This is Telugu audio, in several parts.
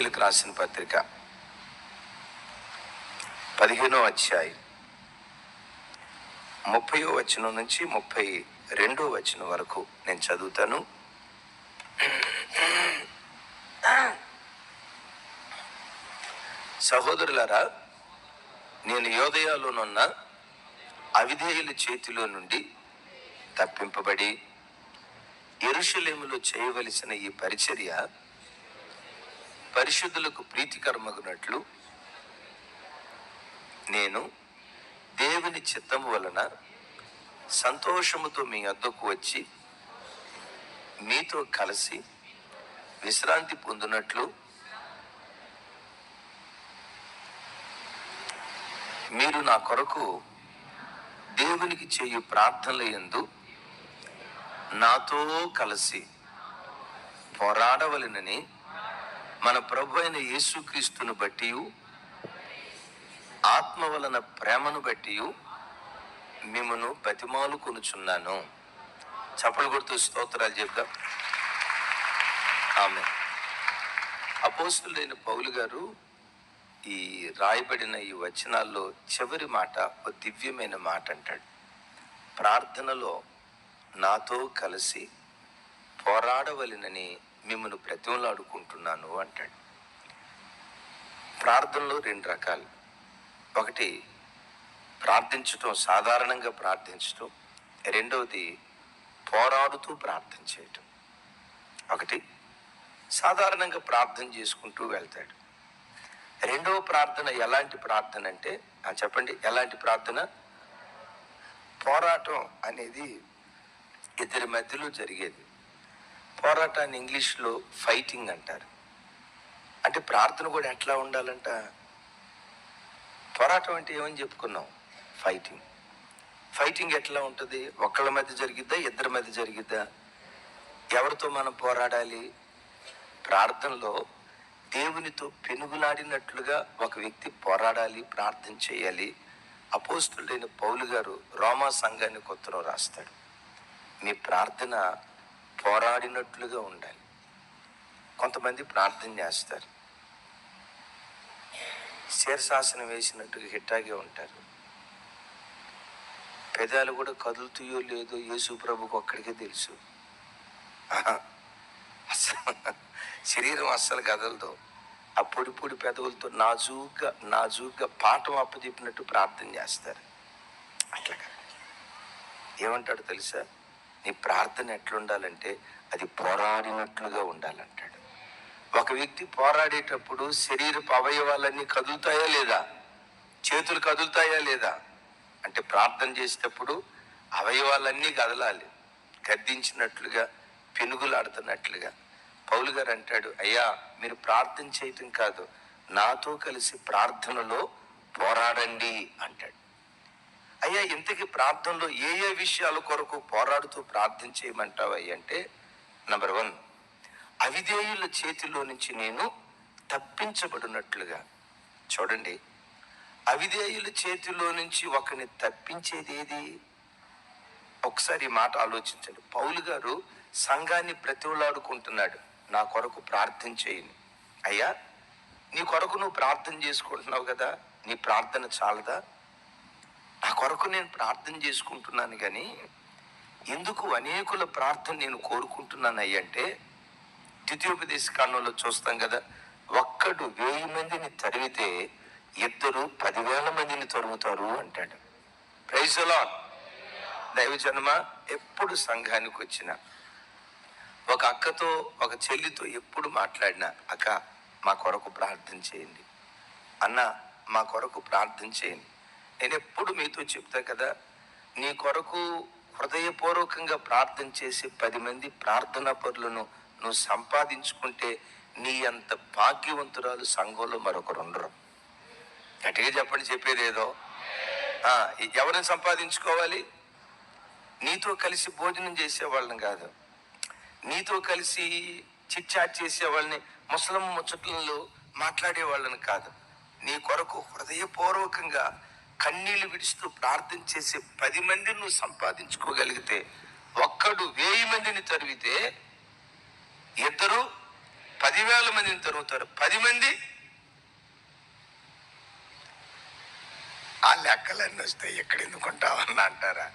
వీళ్ళకి రాసిన పత్రిక పదిహేనో అధ్యాయం. ముప్పయో వచనం నుంచి ముప్పై రెండో వచనం వరకు నేను చదువుతాను. సహోదరులారా నేను యోదయాలోనున్న అవిధేయుల చేతిలో నుండి తప్పింపబడి ఎరుషలేములో చేయవలసిన ఈ పరిచర్య పరిశుద్ధులకు ప్రీతికరమగునట్లు నేను దేవుని చిత్తము వలన సంతోషముతో మీ అద్దకు వచ్చి మీతో కలిసి విశ్రాంతి పొందినట్లు మీరు నా కొరకు దేవునికి చేయు ప్రార్థనల ఎందు నాతో కలిసి పోరాడవలనని మన ప్రభు అయిన యేసుక్రీస్తును బట్టి ఆత్మ వలన ప్రేమను బట్టి మిమ్మను బతిమాలు కొనుచున్నాను. చప్పలు కొడుతూ స్తోత్రాలు చెప్దాం. ఆమె అపోస్తులైన పౌలు గారు ఈ రాయబడిన ఈ వచనాల్లో చివరి మాట ఒక దివ్యమైన మాట అంటాడు. ప్రార్థనలో నాతో కలిసి పోరాడవలనని మిమ్మల్ని బ్రతిమలాడుకుంటున్నాను అంటాడు. ప్రార్థనలో రెండు రకాలు. ఒకటి ప్రార్థించటం సాధారణంగా ప్రార్థించటం. రెండవది పోరాడుతూ ప్రార్థన చేయటం. ఒకటి సాధారణంగా ప్రార్థన చేసుకుంటూ వెళ్తాడు. రెండవ ప్రార్థన ఎలాంటి ప్రార్థన అంటే చెప్పండి ఎలాంటి ప్రార్థన? పోరాటం అనేది ఇద్దరి మధ్యలో జరిగేది. పోరాటాన్ని ఇంగ్లీష్లో ఫైటింగ్ అంటారు. అంటే ప్రార్థన కూడా ఎట్లా ఉండాలంట? పోరాటం అంటే ఏమని చెప్పుకున్నాం? ఫైటింగ్. ఫైటింగ్ ఎట్లా ఉంటుంది? ఒకళ్ళ మధ్య జరిగిద్దా? ఇద్దరి మధ్య జరిగిద్దా? ఎవరితో మనం పోరాడాలి? ప్రార్థనలో దేవునితో పెనుగులాడినట్లుగా ఒక వ్యక్తి పోరాడాలి ప్రార్థన చేయాలి. అపోస్తుడైన పౌలు గారు రోమా సంఘానికి ఉత్తరం రాస్తాడు. మీ ప్రార్థన పోరాడినట్లుగా ఉండాలి. కొంతమంది ప్రార్థన చేస్తారు. శీర్షాసనం వేసినట్టుగా హిట్టాగే ఉంటారు. పెదాలు కూడా కదులుతాయో లేదో యేసు ప్రభుకు ఒక్కడికే తెలుసు. అసలు శరీరం అస్సలు కదలదు. ఆ పొడి పొడి పెదవులతో నాజూగ్గా నాజూగ్గా పాఠం అప్పచెప్పినట్టు ప్రార్థన చేస్తారు. అట్లా ఏమంటాడు తెలుసా? నీ ప్రార్థన ఎట్లుండాలంటే అది పోరాడినట్లుగా ఉండాలంటాడు. ఒక వ్యక్తి పోరాడేటప్పుడు శరీరపు అవయవాలన్నీ కదులుతాయా లేదా? చేతులు కదులుతాయా లేదా? అంటే ప్రార్థన చేసేటప్పుడు అవయవాలన్నీ కదలాలి. గద్దించినట్లుగా పెనుగులాడుతున్నట్లుగా. పౌలు గారు అంటాడు అయ్యా మీరు ప్రార్థన చేయటం కాదు నాతో కలిసి ప్రార్థనలో పోరాడండి అంటాడు. అయ్యా ఇంతకీ ప్రార్థనలో ఏ ఏ విషయాల కొరకు పోరాడుతూ ప్రార్థన చేయమంటావు అంటే నంబర్ వన్ అవిధేయుల చేతిలో నుంచి నేను తప్పించబడినట్లుగా. చూడండి అవిధేయుల చేతిలో నుంచి ఒకరిని తప్పించేది ఏది? ఒకసారి ఈ మాట ఆలోచించండి. పౌలు గారు సంఘాన్ని ప్రతిలాడుకుంటున్నాడు నా కొరకు ప్రార్థన చేయని అయ్యా నీ కొరకు నువ్వు ప్రార్థన చేసుకుంటున్నావు కదా నీ ప్రార్థన చాలదా? నా కొరకు నేను ప్రార్థన చేసుకుంటున్నాను కానీ ఎందుకు అనేకుల ప్రార్థన నేను కోరుకుంటున్నాను అయ్యంటే ద్వితీయోపదేశ కాండంలో చూస్తాం కదా ఒక్కడు వెయ్యి మందిని తరివితే ఇద్దరు పదివేల మందిని తరుముతారు అంటాడు. ప్రైజలా దైవజన్మ ఎప్పుడు సంఘానికి వచ్చిన ఒక అక్కతో ఒక చెల్లితో ఎప్పుడు మాట్లాడినా అక్క మా కొరకు ప్రార్థన చేయండి. అన్న మా కొరకు ప్రార్థన చేయండి. నేను ఎప్పుడు మీతో చెప్తా కదా నీ కొరకు హృదయపూర్వకంగా ప్రార్థన చేసే పది మంది ప్రార్థనా పరులను నువ్వు సంపాదించుకుంటే నీ అంత భాగ్యవంతురాలు సంఘంలో మరొకరు ఉండరు. గట్టిగా చెప్పండి చెప్పేది ఏదో. ఎవరిని సంపాదించుకోవాలి? నీతో కలిసి భోజనం చేసేవాళ్ళని కాదు. నీతో కలిసి చిట్చాట్ చేసేవాళ్ళని ముసలం ముచ్చట్లలో మాట్లాడే వాళ్ళని కాదు. నీ కొరకు హృదయపూర్వకంగా కన్నీళ్ళు విడుస్తూ ప్రార్థన చేసే పది మందిని నువ్వు సంపాదించుకోగలిగితే ఒక్కడు వెయ్యి మందిని తరివితే ఇద్దరు పదివేల మందిని తరుగుతారు. పది మంది ఆ లెక్కలన్నీ వస్తాయి ఎక్కడ ఎందుకుంటామని అంటారా?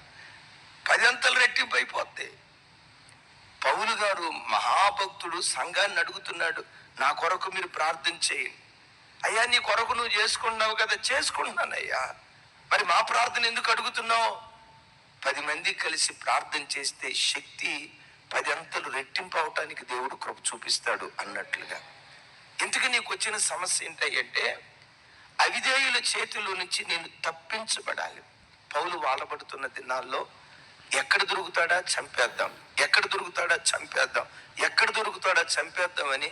పదంతలు రెట్టింపు అయిపోతాయి పౌలు గారు మహాభక్తుడు సంఘాన్ని అడుగుతున్నాడు నా కొరకు మీరు ప్రార్థన చేయండి. అయ్యా నీ కొరకు నువ్వు చేసుకున్నావు కదా చేసుకుంటున్నానయ్యా. మరి మా ప్రార్థన ఎందుకు అడుగుతున్నావు? పది మంది కలిసి ప్రార్థన చేస్తే శక్తి పది అంతలు రెట్టింపు అవటానికి దేవుడు కృప చూపిస్తాడు అన్నట్లుగా. ఇంతకు నీకు వచ్చిన సమస్య ఏంటంటే అవిధేయుల చేతిలో నుంచి నేను తప్పించబడాలి. పౌలు వాడబడుతున్న దినాల్లో ఎక్కడ దొరుకుతాడా? చంపేద్దాం. ఎక్కడ దొరుకుతాడా? చంపేద్దాం. ఎక్కడ దొరుకుతాడా? చంపేద్దామని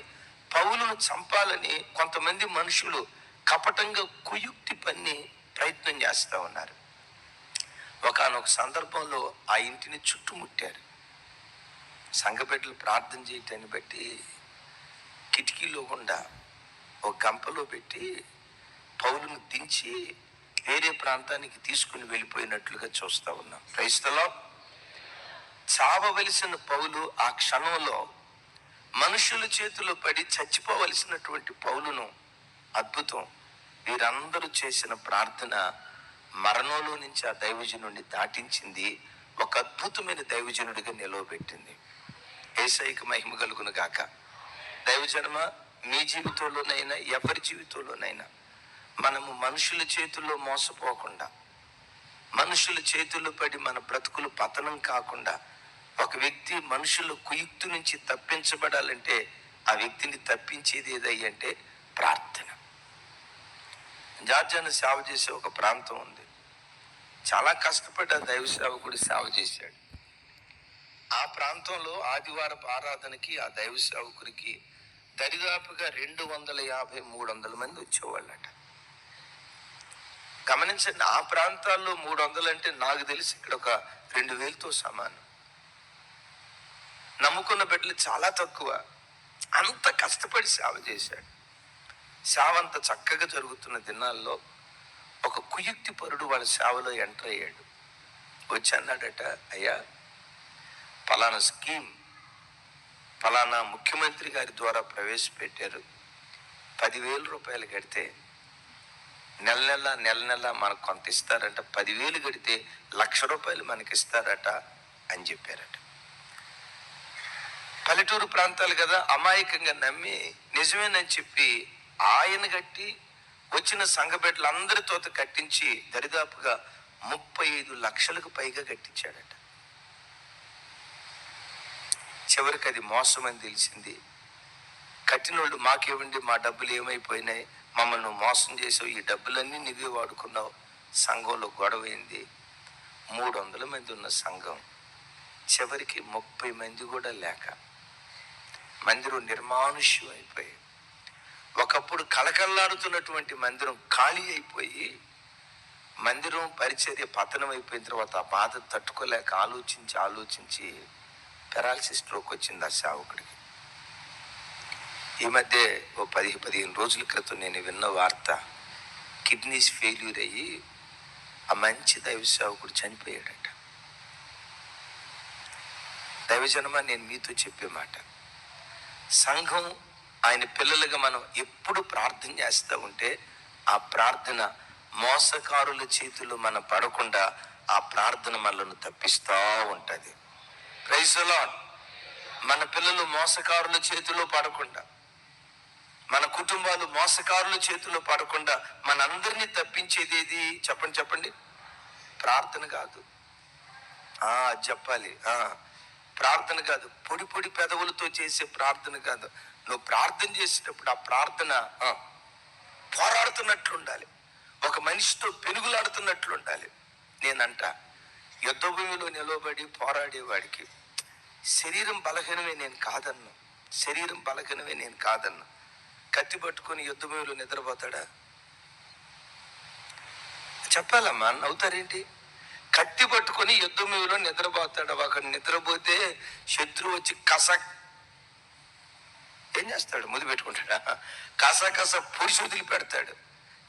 పౌలును చంపాలని కొంతమంది మనుషులు కపటంగా కుయుక్తి పన్ని ప్రయత్నం చేస్తా ఉన్నారు. ఒకనొక సందర్భంలో ఆ ఇంటిని చుట్టుముట్టారు. సంఘపెట్టలు ప్రార్థన చేయటాన్ని బట్టి కిటికీలో గుండా ఒక గంపలో పెట్టి పౌలును దించి వేరే ప్రాంతానికి తీసుకుని వెళ్ళిపోయినట్లుగా చూస్తా ఉన్నాం. క్రైస్తలో చావవలసిన పౌలు ఆ క్షణంలో మనుషుల చేతిలో పడి చచ్చిపోవలసినటువంటి పౌలును అద్భుతం వీరందరూ చేసిన ప్రార్థన మరణంలో నుంచి ఆ దైవజనుడిని దాటించింది. ఒక అద్భుతమైన దైవజనుడిగా నిలవబెట్టింది. ఏసైకి మహిమ కలుగును గాక. దైవజనమ మీ జీవితంలోనైనా ఎవరి జీవితంలోనైనా మనము మనుషుల చేతుల్లో మోసపోకుండా మనుషుల చేతుల్లో పడి మన బ్రతుకులు పతనం కాకుండా ఒక వ్యక్తి మనుషుల కుయుక్తి నుంచి తప్పించబడాలంటే ఆ వ్యక్తిని తప్పించేది ఏదయ్యంటే అంటే జార్జాను సేవ చేసే ఒక ప్రాంతం ఉంది. చాలా కష్టపడి ఆ దైవ సేవకుడు సేవ చేశాడు. ఆ ప్రాంతంలో ఆదివారపు ఆరాధనకి ఆ దైవ సేవకుడికి దరిదాపుగా రెండు వందల యాభై మూడు వందల మంది వచ్చేవాళ్ళట. గమనించండి ఆ ప్రాంతాల్లో మూడు వందలు అంటే నాకు తెలిసి ఇక్కడ ఒక రెండు వేలతో సమానం. నమ్ముకున్న బిడ్డలు చాలా తక్కువ. అంత కష్టపడి సేవ చేశాడు. సేవంత చక్కగా జరుగుతున్న దినాల్లో ఒక కుయుక్తి పరుడు వాళ్ళ సేవలో ఎంటర్ అయ్యాడు. వచ్చి అన్నాడట అయ్యా పలానా స్కీమ్ ఫలానా ముఖ్యమంత్రి గారి ద్వారా ప్రవేశపెట్టారు. పదివేల రూపాయలు కడితే నెల నెల నెల నెల మనకు కొంత ఇస్తారట. పదివేలు కడితే లక్ష రూపాయలు మనకి ఇస్తారట అని చెప్పారట. పల్లెటూరు ప్రాంతాలు కదా అమాయకంగా నమ్మి నిజమేనని చెప్పి ఆయన కట్టి వచ్చిన సంఘ బిడ్డలందరితో కట్టించి దరిదాపుగా ముప్పై ఐదు లక్షలకు పైగా కట్టించాడట. చివరికి అది మోసం అని తెలిసింది. కట్టినోళ్ళు మాకేమండి మా డబ్బులు ఏమైపోయినాయి మమ్మల్ని మోసం చేసావు ఈ డబ్బులన్నీ నువ్వే వాడుకున్నావు సంఘంలో గొడవైంది. మూడు వందల మంది ఉన్న సంఘం చివరికి ముప్పై మంది కూడా లేక మందిరం నిర్మానుష్యం అయిపోయాయి ఒకప్పుడు కలకల్లాడుతున్నటువంటి మందిరం ఖాళీ అయిపోయి మందిరం పరిచర్య పతనం అయిపోయిన తర్వాత ఆ బాధ తట్టుకోలేక ఆలోచించి ఆలోచించి పెరాలసిస్ స్ట్రోక్ వచ్చింది ఆ సేవకుడికి. ఈ మధ్య ఓ పది పదిహేను రోజుల క్రితం నేను విన్న వార్త కిడ్నీస్ ఫెయిల్యూర్ అయ్యి ఆ మంచి దైవ సేవకుడు చనిపోయాడట. దైవజనమా నేను మీతో చెప్పే మాట. సంఘం ఆయన పిల్లలుగా మనం ఎప్పుడు ప్రార్థన చేస్తూ ఉంటే ఆ ప్రార్థన మోసకారుల చేతులు మనం పడకుండా ఆ ప్రార్థన మనల్ని తప్పిస్తూ ఉంటుంది. ప్రైజలా మన పిల్లలు మోసకారుల చేతిలో పడకుండా మన కుటుంబాలు మోసకారుల చేతిలో పడకుండా మనందరినీ తప్పించేది ఏది? చెప్పండి చెప్పండి. ప్రార్థన కాదు. ఆ చెప్పాలి. ఆ ప్రార్థన కాదు. పొడి పొడి పెదవులతో చేసే ప్రార్థన కాదు. నువ్వు ప్రార్థన చేసేటప్పుడు ఆ ప్రార్థన పోరాడుతున్నట్లు ఉండాలి ఒక మనిషితో పెనుగులాడుతున్నట్లు ఉండాలి నేనంట యుద్ధ భూమిలో నిలవబడి పోరాడేవాడికి శరీరం బలహీనమే నేను కాదన్ను. శరీరం బలహీనమే నేను కాదన్ను. కత్తి పట్టుకొని యుద్ధ భూమిలో నిద్రపోతాడా? చెప్పాలమ్మా నవ్వుతారేంటి? కత్తి పట్టుకొని యుద్ధ భూమిలో నిద్రపోతాడు నిద్రపోతే శత్రువు వచ్చి కసక్ ఏం చేస్తాడు? ముందు పెట్టుకుంటాడా? కస కాసా పొడిచి వదిలిపెడతాడు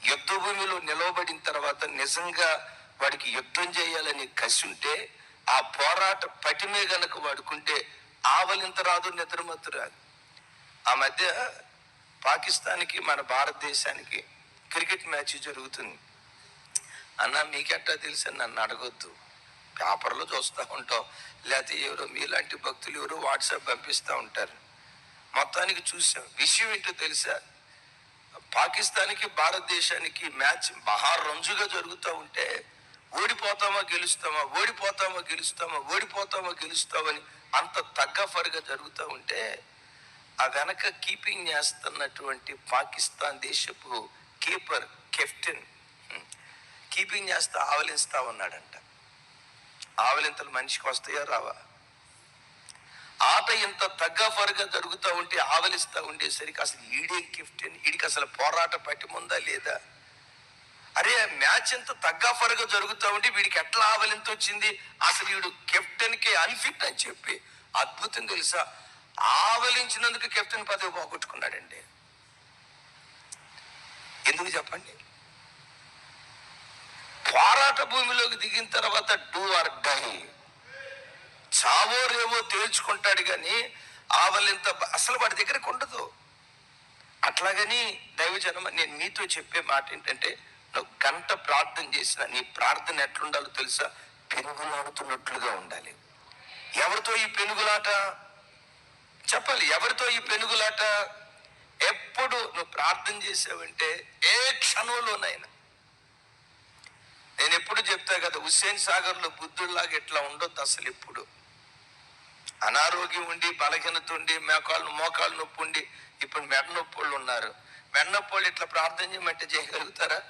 యుద్ధ భూమిలో నిలవబడిన తర్వాత నిజంగా వాడికి యుద్ధం చేయాలని కసి ఉంటే ఆ పోరాట పటిమే గనక వాడుకుంటే ఆవలింత రాదు నిద్రమత్తు రాదు. ఆ మధ్య పాకిస్తాన్కి మన భారతదేశానికి క్రికెట్ మ్యాచ్ జరుగుతుంది. అన్న మీకెట్టా తెలుసు? నన్ను అడగొద్దు. పేపర్లో చూస్తూ ఉంటాం లేకపోతే ఎవరో మీలాంటి భక్తులు ఎవరో వాట్సాప్ పంపిస్తూ ఉంటారు. మొత్తానికి చూసాం. విషయం ఏంటో తెలుసా? పాకిస్తాన్కి భారతదేశానికి మ్యాచ్ మహా రంజుగా జరుగుతూ ఉంటే ఓడిపోతామా గెలుస్తామా ఓడిపోతామా గెలుస్తామా ఓడిపోతామా గెలుస్తామని అంత తగ్గఫరుగా జరుగుతూ ఉంటే ఆ వెనక కీపింగ్ చేస్తున్నటువంటి పాకిస్తాన్ దేశపు కీపర్ కెప్టెన్ కీపింగ్ చేస్తా ఆవలిస్తా ఉన్నాడంట. ఆవలింతలు మనిషికి వస్తాయా రావా? ఆట ఇంత తగ్గఫరుగా జరుగుతూ ఉంటే ఆవలిస్తూ ఉండేసరికి అసలు ఈడే కెప్టెన్ ఈడికి అసలు పోరాట పట్టిముందా లేదా? అరే మ్యాచ్ ఎంత తగ్గఫరుగా జరుగుతూ ఉంటే వీడికి ఎట్లా ఆవలింత వచ్చింది? అసలు వీడు కెప్టెన్కి అన్ఫిట్ అని చెప్పి అద్భుతం తెలుసా? ఆవలించినందుకు కెప్టెన్ పదవి పోగొట్టుకున్నాడండి. ఎందుకు చెప్పండి? పోరాట భూమిలోకి దిగిన తర్వాత డూ ఆర్ డై చావోరేమో తేల్చుకుంటాడు కానీ ఆవలింత అసలు వాడి దగ్గరకు ఉండదు. అట్లాగని దైవజనమ నేను మీతో చెప్పే మాట ఏంటంటే నువ్వు గంట ప్రార్థన చేసిన నీ ప్రార్థన ఎట్లుండాలో తెలుసా? పెనుగులాడుతున్నట్లుగా ఉండాలి. ఎవరితో ఈ పెనుగులాట? చెప్పాలి ఎవరితో ఈ పెనుగులాట? ఎప్పుడు నువ్వు ప్రార్థన చేసావంటే ఏ క్షణంలోనైనా. నేను ఎప్పుడు చెప్తా కదా హుస్సేన్ సాగర్లో బుద్ధుడిలాగా ఎట్లా ఉండొద్దు అసలు ఎప్పుడు. అనారోగ్యం ఉండి బలహీనత ఉండి మోకాలు మోకాలు నొప్పి ఉండి ఇప్పుడు మెడ నొప్పులు ఉన్నారు. మెడ నొప్పులు ఇట్లా ప్రార్థన చేయమంటే చేయగలుగుతారా?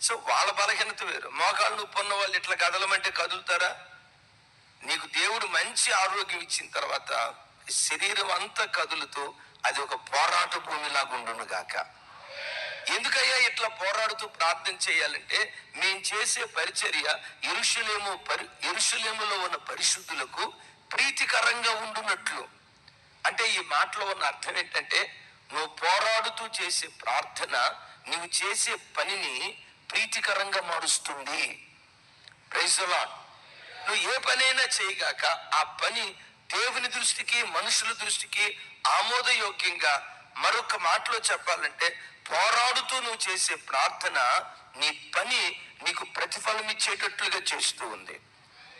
సో వాళ్ళ బలహీనత వేరు. మోకాలు నొప్పి ఉన్న వాళ్ళు ఇట్లా కదలమంటే కదులుతారా? నీకు దేవుడు మంచి ఆరోగ్యం ఇచ్చిన తర్వాత శరీరం అంతా కదులుతూ అది ఒక పోరాట భూమిలాగా ఉండును గాక. ఎందుకయ్యా ఇట్లా పోరాడుతూ ప్రార్థన చేయాలంటే మేము చేసే పరిచర్య ఎరుషులేము పరి ఇరుషులేములో ఉన్న పరిశుద్ధులకు ప్రీతికరంగా ఉండునట్లు. అంటే ఈ మాటలో ఉన్న అర్థం ఏంటంటే నువ్వు పోరాడుతూ చేసే ప్రార్థన నువ్వు చేసే పనిని ప్రీతికరంగా మారుస్తుంది. ప్రైజ్ నువ్వు ఏ పనైనా చేయగాక ఆ పని దేవుని దృష్టికి మనుషుల దృష్టికి ఆమోదయోగ్యంగా మరొక మాటలో చెప్పాలంటే పోరాడుతూ నువ్వు చేసే ప్రార్థన నీ పని నీకు ప్రతిఫలం ఇచ్చేటట్లుగా చేస్తూ ఉంది.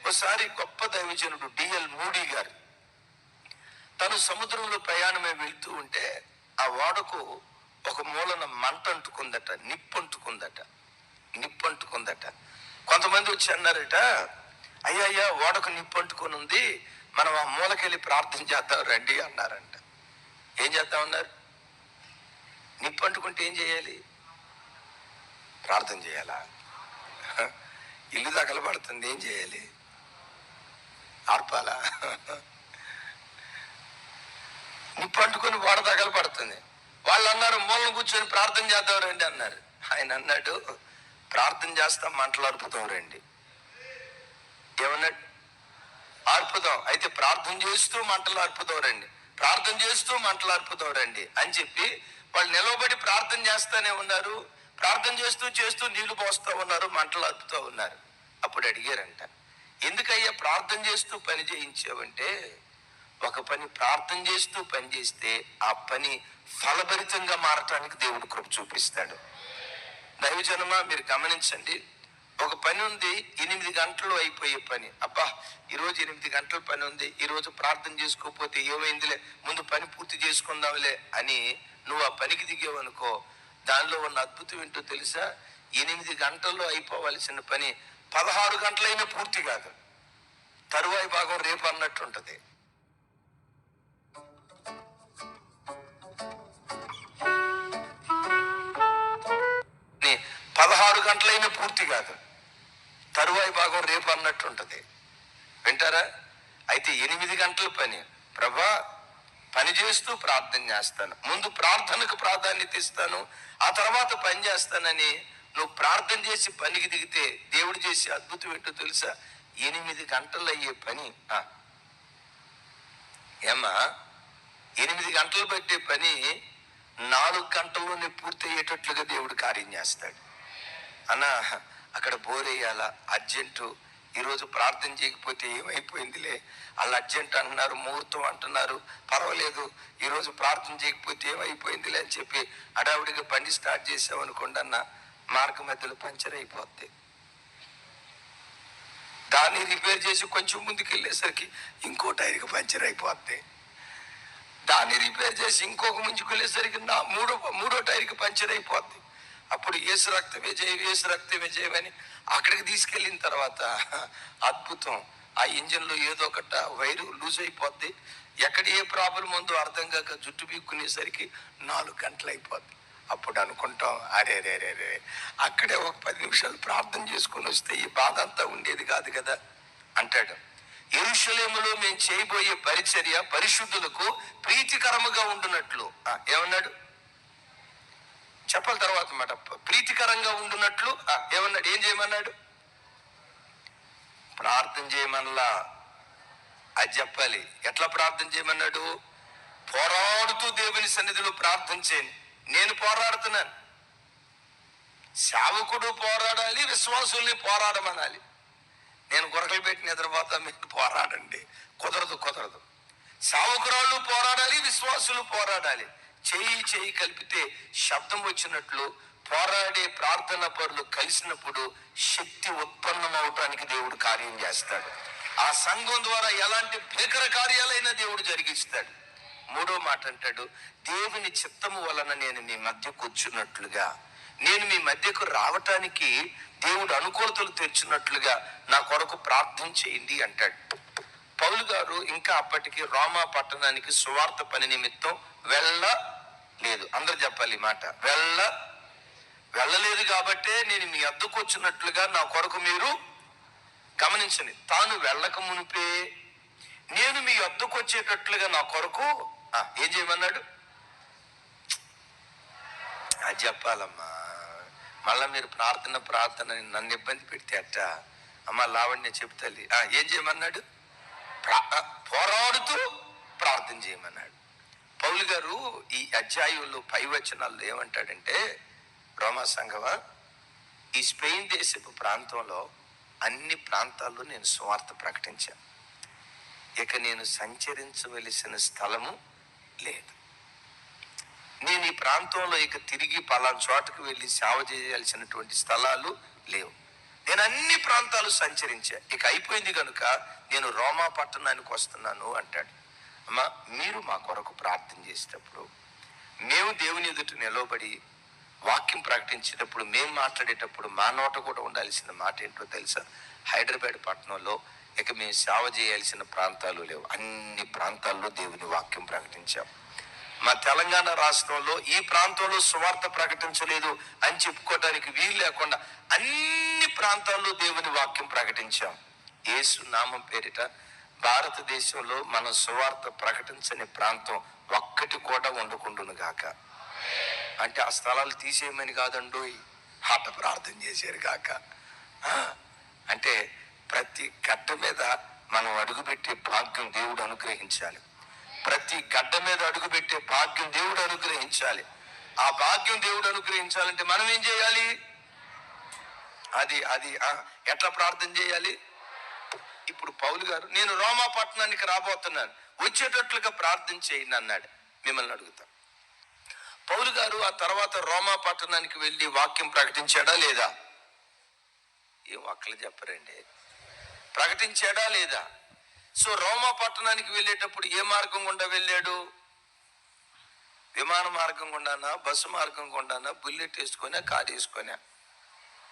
ఒకసారి గొప్ప దైవజనుడు డిఎల్ మూడీ గారు తను సముద్రంలో ప్రయాణమే వెళ్తూ ఉంటే ఆ ఓడకు ఒక మూలన మంట అంటుకుందట నిప్పు అంటుకుందట నిప్పు అంటుకుందట. కొంతమంది వచ్చి అన్నారట అయ్యా అయ్యా ఓడకు నిప్పు ఉంది మనం ఆ మూలకెళ్ళి ప్రార్థన చేద్దాం రండి అన్నారంట. ఏం చేద్దామన్నారు నిప్పంటుకుంటే నిప్పు అంటుకుంటే ఏం చేయాలి? ప్రార్థన చేయాలా? ఇల్లు తగలబడుతుంది ఏం చేయాలి? ఆర్పాలా. నిప్పు అంటుకొని ఓడ తగలబడుతుంది వాళ్ళు అన్నారు మూలను కూర్చొని ప్రార్థన చేద్దాం రండి అన్నారు. ఆయన అన్నాడు ప్రార్థన చేస్తాం మంటలు అర్పుతాం రండి. ఏమన్నాడు అర్పుదాం అయితే ప్రార్థన చేస్తూ మంటలు అర్పుదాం రండి. ప్రార్థన చేస్తూ మంటలు అర్పుదాం రండి అని చెప్పి వాళ్ళు నిలవబడి ప్రార్థన చేస్తూనే ఉన్నారు. ప్రార్థన చేస్తూ చేస్తూ నీళ్ళు పోస్తూ ఉన్నారు మంటలు అర్పుతూ ఉన్నారు. అప్పుడు అడిగారంట ఎందుకయ్యా ప్రార్థన చేస్తూ పని చేయించావంటే ఒక పని ప్రార్థన చేస్తూ పని చేస్తే ఆ పని ఫలభరితంగా మారటానికి దేవుడు కృప చూపిస్తాడు. దైవజనమా మీరు గమనించండి. ఒక పని ఉంది ఎనిమిది గంటలు అయిపోయే పని. అబ్బా ఈరోజు ఎనిమిది గంటల పని ఉంది ఈరోజు ప్రార్థన చేసుకోకపోతే ఏమైందిలే? ముందు పని పూర్తి చేసుకుందాంలే అని నువ్వు ఆ పనికి దిగేవనుకో దానిలో ఉన్న అద్భుతం ఏంటో తెలుసా? ఎనిమిది గంటల్లో అయిపోవలసిన పని పదహారు గంటలైనా పూర్తి కాదు. తరువాయి భాగం రేపు అన్నట్టుంటది. పదహారు గంటలైనా పూర్తి కాదు. తరువాయి భాగం రేపు అన్నట్టుంటది. వింటారా? అయితే ఎనిమిది గంటల పని. ప్రభా పని చేస్తూ ప్రార్థన చేస్తాను. ముందు ప్రార్థనకు ప్రాధాన్యత ఇస్తాను. ఆ తర్వాత పని చేస్తానని నువ్వు ప్రార్థన చేసి పనికి దిగితే దేవుడు చేసే అద్భుతం ఏంటో తెలుసా? ఎనిమిది గంటలు అయ్యే పని. ఆ. ఎనిమిది గంటలు పట్టే పని నాలుగు గంటల్లోనే పూర్తి అయ్యేటట్లుగా దేవుడు కార్యం చేస్తాడు. అన్న అక్కడ బోరేయాలా అర్జెంటు ఈరోజు ప్రార్థన చేయకపోతే ఏమైపోయిందిలే? వాళ్ళు అర్జెంట్ అంటున్నారు ముహూర్తం అంటున్నారు పర్వాలేదు ఈరోజు ప్రార్థన చేయకపోతే ఏమైపోయిందిలే అని చెప్పి అడావిడిగా పని స్టార్ట్ చేసామనుకోండి అన్న మార్గ మధ్యలో పంచర్ అయిపోద్ది. దాన్ని రిపేర్ చేసి కొంచెం ముందుకు వెళ్ళేసరికి ఇంకో టైర్కి పంచర్ అయిపోద్ది. దాన్ని రిపేర్ చేసి ఇంకొక ముందుకు వెళ్ళేసరికి నా మూడో మూడో టైర్కి పంచర్ అయిపోద్ది. అప్పుడు ఏసు రక్తమే జయం ఏసు రక్తమే జయం అక్కడికి తీసుకెళ్ళిన తర్వాత అద్భుతం. ఆ ఇంజిన్లో ఏదో ఒకట వైరు లూజ్ అయిపోద్ది. ఎక్కడ ఏ ప్రాబ్లం ఉందో అర్థం కాక జుట్టు బీక్కునేసరికి నాలుగు గంటలు అయిపోద్ది అప్పుడు అనుకుంటాం అరే రే రే రే అక్కడే ఒక పది నిమిషాలు ప్రార్థన చేసుకొని వస్తే ఈ బాధ అంతా ఉండేది కాదు కదా అంటాడు. ఎరుషలేములో మేము చేయబోయే పరిచర్య పరిశుద్ధులకు ప్రీతికరముగా ఉండునట్లు. ఏమన్నాడు? చెప్పాలి తర్వాత మాట. ప్రీతికరంగా ఉండునట్లు. ఆ, ఏమన్నాడు? ఏం చేయమన్నాడు? ప్రార్థన చేయమనలా. అది చెప్పాలి. ఎట్లా ప్రార్థన చేయమన్నాడు? పోరాడుతూ దేవుని సన్నిధిలో ప్రార్థన చేయండి. నేను పోరాడుతున్నాను. సేవకుడు పోరాడాలి విశ్వాసుల్ని పోరాడమనాలి. నేను గురకలు పెట్టి నిద్రపోతా మీకు పోరాడండి. కుదరదు కుదరదు. సావుకురాళ్ళు పోరాడాలి విశ్వాసులు పోరాడాలి. చేయి చేయి కలిపితే శబ్దం వచ్చినట్లు పోరాడే ప్రార్థన పరులు కలిసినప్పుడు శక్తి ఉత్పన్నం అవటానికి దేవుడు కార్యం చేస్తాడు. ఆ సంఘం ద్వారా ఎలాంటి భీకర కార్యాలైనా దేవుడు జరిగిస్తాడు. మూడో మాట అంటాడు దేవుని చిత్తము వలన నేను మీ మధ్య కూర్చున్నట్లుగా నేను మీ మధ్యకు రావటానికి దేవుడు అనుకూలతలు తెచ్చినట్లుగా నా కొరకు ప్రార్థన చేయండి అంటాడు. పౌలు గారు ఇంకా అప్పటికి రోమా పట్టణానికి సువార్త పని నిమిత్తం వెళ్ళ లేదు అందరు చెప్పాలి ఈ మాట వెళ్ళ వెళ్ళలేదు కాబట్టే నేను మీ అద్దకు వచ్చినట్లుగా నా కొరకు మీరు గమనించండి తాను వెళ్ళక మునిపే నేను మీ అద్దకు వచ్చేటట్లుగా నా కొరకు ఏం చేయమన్నాడు? అది చెప్పాలమ్మా. మళ్ళా మీరు ప్రార్థన ప్రార్థన అని నన్ను ఇబ్బంది పెడితే అట్ట. అమ్మ లావణ్య చెప్తాలి ఆ, ఏం చేయమన్నాడు? పోరాడుతూ ప్రార్థన చేయమన్నాడు. పౌలు గారు ఈ అధ్యాయంలో పై వచనాల్లో ఏమంటాడంటే రోమా సంఘవ ఈ స్పెయిన్ దేశపు ప్రాంతంలో అన్ని ప్రాంతాల్లో నేను సువార్త ప్రకటించాను. ఇక నేను సంచరించవలసిన స్థలము లేదు. నేను ఈ ప్రాంతంలో ఇక తిరిగి పలానా చోటకు వెళ్ళి సేవ చేయాల్సినటువంటి స్థలాలు లేవు. నేను అన్ని ప్రాంతాలు సంచరించా. ఇక అయిపోయింది కనుక నేను రోమా పట్టణానికి వస్తున్నాను అంటాడు. అమ్మా మీరు మా కొరకు ప్రార్థన చేసేటప్పుడు మేము దేవుని ఎదుట నిలవబడి వాక్యం ప్రకటించేటప్పుడు మేము మాట్లాడేటప్పుడు మా నోట కూడా ఉండాల్సిన మాట ఏంటో తెలుసా? హైదరాబాద్ పట్టణంలో ఇక మేము సేవ చేయాల్సిన ప్రాంతాలు లేవు. అన్ని ప్రాంతాల్లో దేవుని వాక్యం ప్రకటించాం. మా తెలంగాణ రాష్ట్రంలో ఈ ప్రాంతంలో సువార్త ప్రకటించలేదు అని చెప్పుకోవడానికి వీలు లేకుండా అన్ని ప్రాంతాల్లో దేవుని వాక్యం ప్రకటించాం. యేసు నామం పేరిట భారతదేశంలో మన సువార్త ప్రకటించని ప్రాంతం ఒక్కటి కూడా ఉండకుండును గాక. అంటే ఆ స్థలాలు తీసేయమని కాదండోయ్ హాట ప్రార్థన చేశారు కాక అంటే ప్రతి గడ్డ మీద మనం అడుగుపెట్టే భాగ్యం దేవుడు అనుగ్రహించాలి. ప్రతి గడ్డ మీద అడుగుపెట్టే భాగ్యం దేవుడు అనుగ్రహించాలి. ఆ భాగ్యం దేవుడు అనుగ్రహించాలంటే మనం ఏం చేయాలి? అది అది ఎట్లా ప్రార్థన చేయాలి? ఇప్పుడు పౌలు గారు నేను రోమా పట్టణానికి రాబోతున్నాను. వచ్చేటట్లుగా ప్రార్థన చేయండి అన్నాడు. మిమ్మల్ని అడుగుతా. పౌలు గారు ఆ తర్వాత రోమా పట్టణానికి వెళ్ళి వాక్యం ప్రకటించాడా లేదా? ఏం అక్కలు చెప్పరండి. ప్రకటించాడా లేదా? సో రోమా పట్టణానికి వెళ్ళేటప్పుడు ఏ మార్గం గుండా వెళ్ళాడు? విమాన మార్గం గుండానా? బస్సు మార్గం గుండానా? బుల్లెట్ వేసుకొని? కారు వేసుకొని?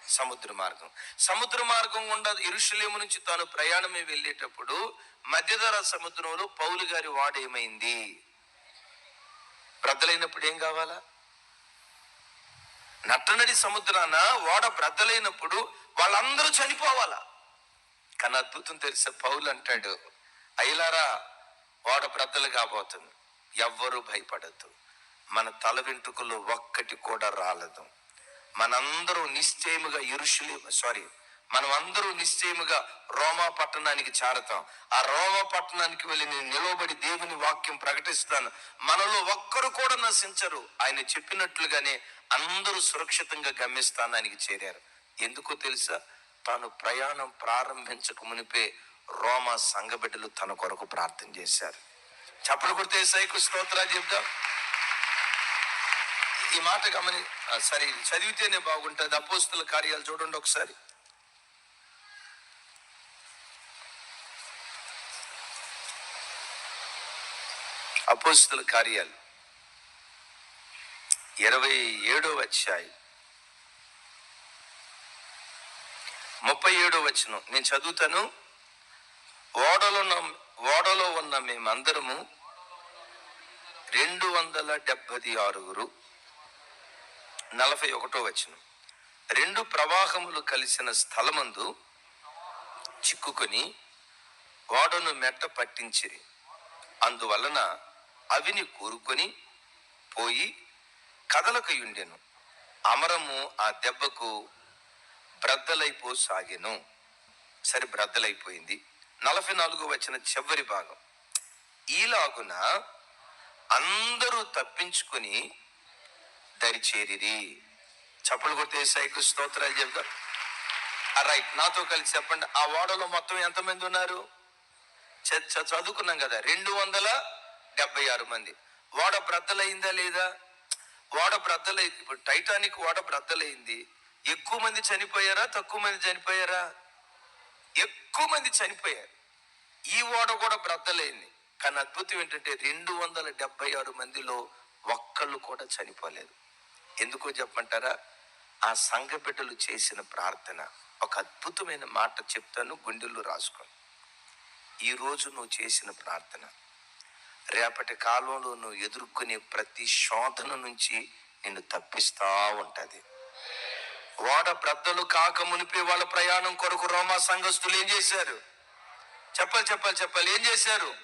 సముద్ర మార్గం. సముద్ర మార్గం గుండా ఇరుషులేము నుంచి తాను ప్రయాణమే వెళ్ళేటప్పుడు మధ్యధర సముద్రంలో పౌలు గారి వాడేమైంది బ్రద్దలైనప్పుడు ఏం కావాలా? నట్టనడి సముద్రాన? ఓడ బ్రద్దలైనప్పుడు వాళ్ళందరూ చనిపోవాలా? కానీ అద్భుతం తెలిసే. పౌలు అంటాడు అయిలారా ఓడ బ్రద్దలు కాబోతుంది. ఎవ్వరూ భయపడద్దు. మన తల వెంట్రుకలు ఒక్కటి కూడా రాలదు. మనందరూ నిశ్చయముగా ఇరుషులే సారీ మనం అందరూ నిశ్చయముగా రోమా పట్టణానికి చేరతాం. ఆ రోమా పట్టణానికి వెళ్ళి నేను నిలవబడి దేవుని వాక్యం ప్రకటిస్తాను. మనలో ఒక్కరు కూడా నశించరు. ఆయన చెప్పినట్లుగానే అందరూ సురక్షితంగా గమ్యస్థానానికి చేరారు. ఎందుకో తెలుసా? తాను ప్రయాణం ప్రారంభించక మునిపే రోమా సంఘబిడ్డలు తన కొరకు ప్రార్థన చేశారు. చప్పలు కొడితే సైకు స్తోత్రాలు చెప్దాం. ఈ మాట గమని సరే చదివితేనే బాగుంటుంది. అపోస్తుల కార్యాలు చూడండి ఒకసారి. అపోస్తుల కార్యాలు. ఇరవై ఏడో అధ్యాయం. ముప్పై ఏడో వచనం. నేను చదువుతాను. ఓడలో ఉన్న ఓడలో ఉన్న మేమందరము రెండు వందల డెబ్బది ఆరుగురు. నలభై ఒకటో వచనం. రెండు ప్రవాహములు కలిసిన స్థలమందు చిక్కుకొని ఓడను మెట్ట పట్టించిరి. అందువలన అవిని కూరుకొని పోయి కదలకయుండెను. అమరము ఆ దెబ్బకు బ్రద్దలైపోసాగెను. సరే బ్రద్దలైపోయింది. నలభై నాలుగు వచ్చిన చివరి భాగం. ఈలాగున అందరూ తప్పించుకొని దరిచేరిరి చప్పలు కొడితే సైకు స్తోత్రాలు చెప్తారు రైట్ నాతో కలిసి చెప్పండి. ఆ ఓడలో మొత్తం ఎంతమంది ఉన్నారు? చ- చదువుకున్నాం కదా రెండు వందల డెబ్బై ఆరు మంది. ఓడ బ్రద్దలైందా లేదా? ఓడ బ్రద్దలై ఇప్పుడు టైటానిక్ ఓడ బ్రద్దలైంది. ఎక్కువ మంది చనిపోయారా? తక్కువ మంది చనిపోయారా? ఎక్కువ మంది చనిపోయారు. ఈ ఓడ కూడా బ్రద్దలైంది. కానీ అద్భుతం ఏంటంటే రెండు వందల డెబ్బై ఆరు మందిలో ఒక్కళ్ళు కూడా చనిపోలేదు. ఎందుకో చెప్పమంటారా? ఆ సంఘ బిడ్డలు చేసిన ప్రార్థన. ఒక అద్భుతమైన మాట చెప్తాను గుండెల్లో రాసుకోండి ఈ రోజు నువ్వు చేసిన ప్రార్థన. రేపటి కాలంలో నువ్వు ఎదుర్కొనే ప్రతి శోధన నుంచి నిన్ను తప్పిస్తూ ఉంటుంది. ఓడ పెద్దలు కాక మునిపే వాళ్ళ ప్రయాణం కొరకు రోమా సంఘస్థులు ఏం చేశారు? చెప్పాలి చెప్పాలి చెప్పాలి. ఏం చేశారు?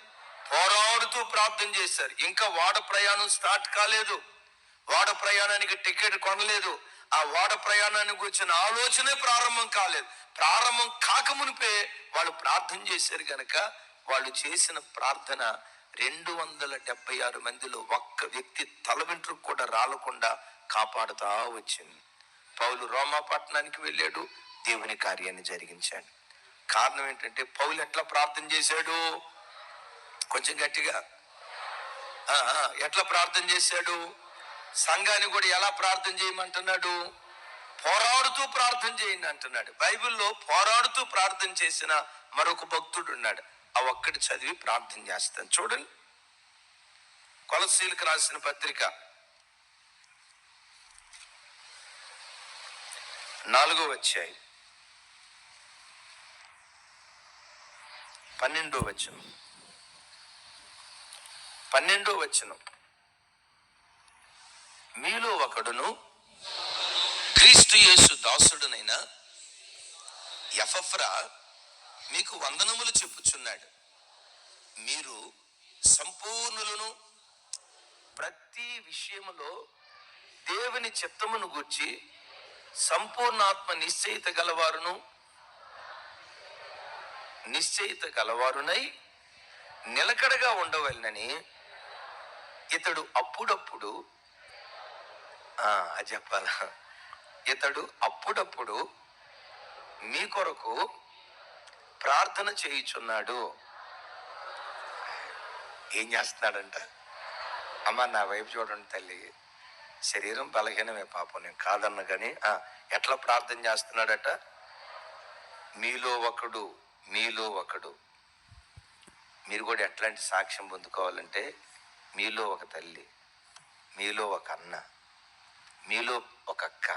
పోరాడుతూ ప్రార్థన చేశారు. ఇంకా వాడ ప్రయాణం స్టార్ట్ కాలేదు. వాడ ప్రయాణానికి టికెట్ కొనలేదు. ఆ వాడ ప్రయాణానికి వచ్చిన ఆలోచనే ప్రారంభం కాలేదు. ప్రారంభం కాకమునిపే వాళ్ళు ప్రార్థన చేశారు కనుక వాళ్ళు చేసిన ప్రార్థన రెండు వందల డెబ్బై ఆరు మందిలో ఒక్క వ్యక్తి తల వెంట్రుకు కూడా రాలకుండా కాపాడుతా వచ్చింది. పౌలు రోమా పట్టణానికి వెళ్ళాడు దేవుని కార్యాన్ని జరిగించాడు. కారణం ఏంటంటే పౌలు ఎట్లా ప్రార్థన చేశాడు? కొంచెం గట్టిగా. ఎట్లా ప్రార్థన చేశాడు? సంఘాన్ని కూడా ఎలా ప్రార్థన చేయమంటున్నాడు? పోరాడుతూ ప్రార్థన చేయండి అంటున్నాడు. బైబిల్లో పోరాడుతూ ప్రార్థన చేసిన మరొక భక్తుడు ఉన్నాడు. ఆ ఒక్కటి చదివి ప్రార్థన చేస్తాను. చూడండి. కొలసీలకు రాసిన పత్రిక నాలుగో వచ్చాయి పన్నెండో వచనం. పన్నెండో వచనం. మీలో ఒకడును క్రీస్తు యేసు దాసుడునైన ఎఫఫ్రా మీకు వందనములు చెప్పుచున్నాడు. మీరు సంపూర్ణులను ప్రతి విషయములో దేవుని చిత్తమును గూర్చి సంపూర్ణాత్మ నిశ్చయిత గలవారును? నిశ్చయిత గలవారునై నిలకడగా ఉండవలనని ఇతడు అప్పుడప్పుడు ఆ, అది చెప్పాలా? ఇతడు అప్పుడప్పుడు మీ కొరకు ప్రార్థన చేయుచున్నాడు. ఏం చేస్తున్నాడంట? అమ్మ నా వైపు చూడండి తల్లి. శరీరం బలహీనమే పాపం నేను కాదన్న కానీ ఎట్లా ప్రార్థన చేస్తున్నాడట? మీలో ఒకడు మీలో ఒకడు. మీరు కూడా ఎట్లాంటి సాక్ష్యం పొందుకోవాలంటే మీలో ఒక తల్లి మీలో ఒక అన్న మీలో ఒక అక్క.